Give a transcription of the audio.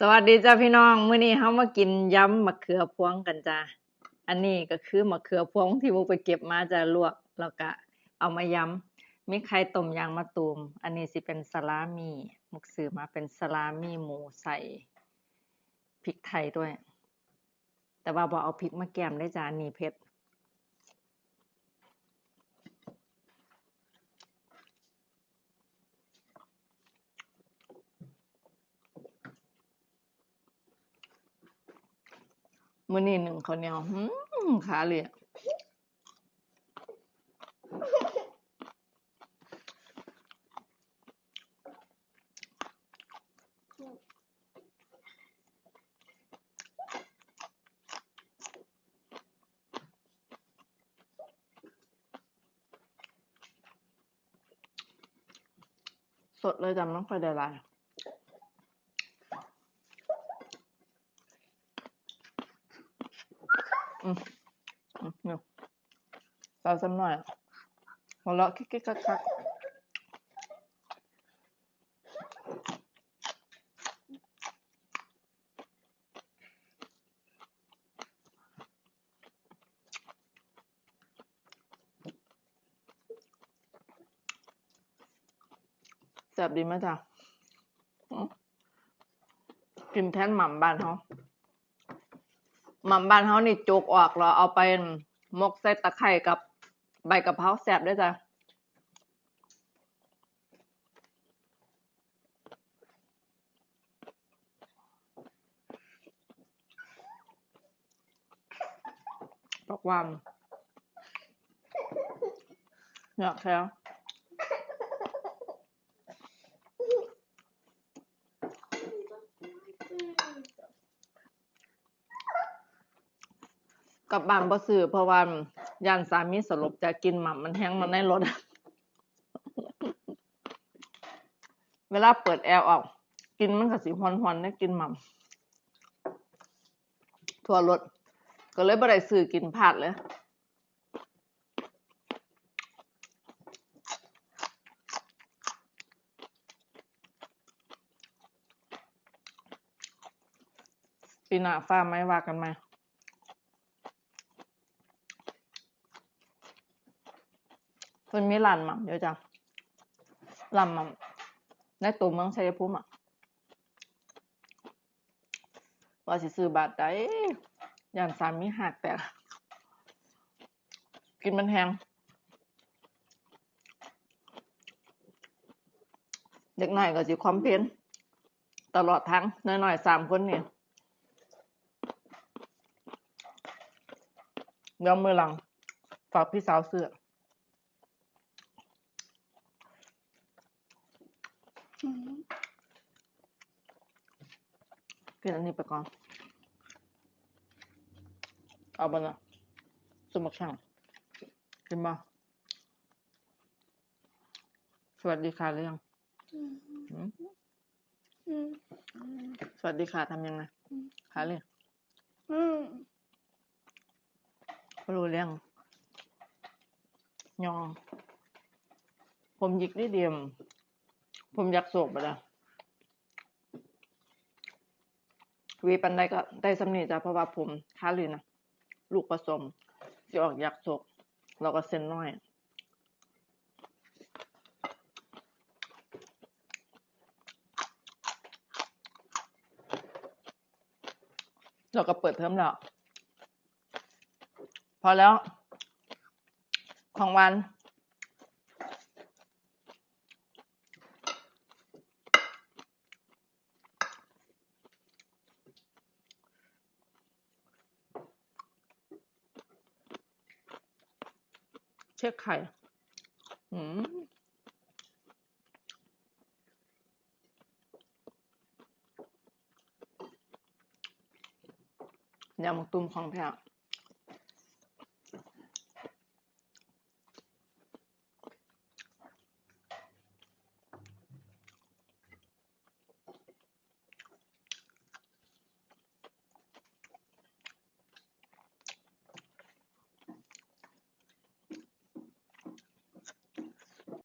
สวัสดีจ้าพี่น้องมื้อนี้เฮามากินยำมะเขือพวงกันจ้าอันนี้ก็คือมะเขือพวงที่มุกไปเก็บมาจะลวกแล้วก็เอามายำมีไข่ต้มยางมะตูม อันนี้สิเป็นสลามี่มุกซื้อมาเป็นสลามี่หมูใส่พริกไทยด้วย แต่ว่าบ่เอาพริกมาแก้มได้จ้าอันนี้เผ็ด มื้อนี้หนึ่งข้าวเหนียวหืมขาเลยอะสดเลยจำต้องค่อยได้หลาย อืมอืมเนี่ย ใส่สักหน่อยหัวเราะคิกคิกคักคักแซ่บดีไหมจ๊ะอืมกินแทนหม่ำบ้านเขาหม่ำบ้านเฮานี่โจกออกแล้วเอาไปมกใส่ตะไคร่กับ ใบกะเพราแซ่บด้วยจ้ะบอกว่าอยากแล้วกับบ้านบ่ซื้อเพราะว่า ย่านสามีสลบจะกินหม่ำมันแห้งมันในรถเวลาเปิดแอร์ออก กินมันก็สิฮอนๆได้กินหม่ำทั่วรถก็เลยบ่ได้ซื้อกินพลาดเลยปีหน้าฟ้าไม่ว่ากันไหม เพิ่นมีร้านหม่ำเดี๋ยวจะร้านหม่ำในตัวเมืองชัยภูมิอะว่าสิซื้อบาทใดย่านสามีหักแต่กินมันแพงเด็กหน้อยก็สิความเพลนตลอดทั้งน้อยๆสามคนนี่เดี๋ยวมือหลังฝากพี่สาวเสื้อ กินอันนี้ไปก่อน เอาบ้านะสมักช่างกินมา สวัสดีค่ะหรือยังหืมอืมสวัสดีค่ะทำยังไงคะเลยอืมไม่รู้เรื่อง ยอง ผมหยิกได้เดียม ผมอยากโศกไปแล้ว วีปันได้ก็ได้สำนีจ้ะเพราะว่าผมค้าลือนะลูกผสมจะออกยากโศกเราก็เส้นน้อยเราก็เปิดเทอมแล้ว พอแล้ว ของวัน เช็คไข่อืมยำตุ้มของแพะ